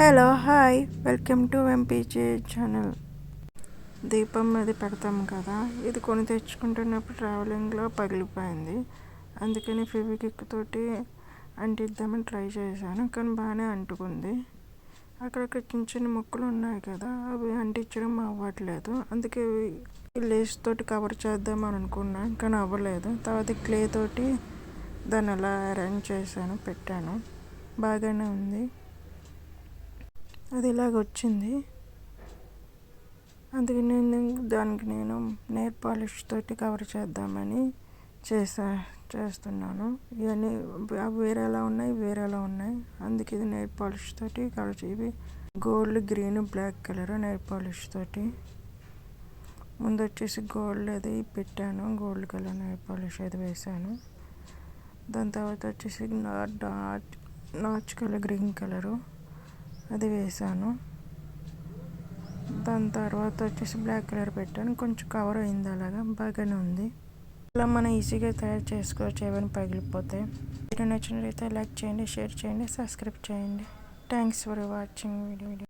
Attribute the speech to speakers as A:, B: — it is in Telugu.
A: Hello hi. Welcome to MPJ channel. దీపం అది పెడతాం కదా. ఇది కొని తెచ్చుకుంటున్నప్పుడు ట్రావెలింగ్లో పగిలిపోయింది. అందుకని ఫెవికిక్ తోటి అంటిద్దామని ట్రై చేశాను కానీ బాగానే అంటుకుంది. అక్కడక్కడ చిన్న చిన్న ముక్కలు ఉన్నాయి కదా అవి అంటించడం అవ్వట్లేదు. అందుకే లేస్ తోటి కవర్ చేద్దామని అనుకున్నాను కానీ అవ్వలేదు. తర్వాత క్లే తోటి దాన్ని అలా అరేంజ్ చేశాను పెట్టాను. బాగానే ఉంది. అది ఇలాగ వచ్చింది. అందుకే నేను దానికి నేను నెయిల్ పాలిష్ తోటి కవర్ చేద్దామని చేసా చేస్తున్నాను. ఇవన్నీ అవి వేరేలా ఉన్నాయి వేరేలా ఉన్నాయి. అందుకే ఇది నెయిల్ పాలిష్ తోటి కవర్ చేయి. Gold green black colour nail polish తోటి. ముందు వచ్చేసి గోల్డ్ అది పెట్టాను. గోల్డ్ కలర్ నెయిల్ పాలిష్ అది వేసాను దాని తర్వాత వచ్చేసి నాచ్ నాచ్ కలర్ గ్రీన్ కలరు. అది వేసాను దాని తర్వాత వచ్చేసి బ్లాక్ కలర్ పెట్టాను. కొంచెం కవర్ అయింది అలాగా. బాగానే ఉంది. ఇలా మనం ఈజీగా తయారు చేసుకోవచ్చు. ఏమైనా పగిలిపోతే వీడియో నచ్చినట్లయితే లైక్ చేయండి షేర్ చేయండి సబ్స్క్రైబ్ చేయండి. Thanks for watching video.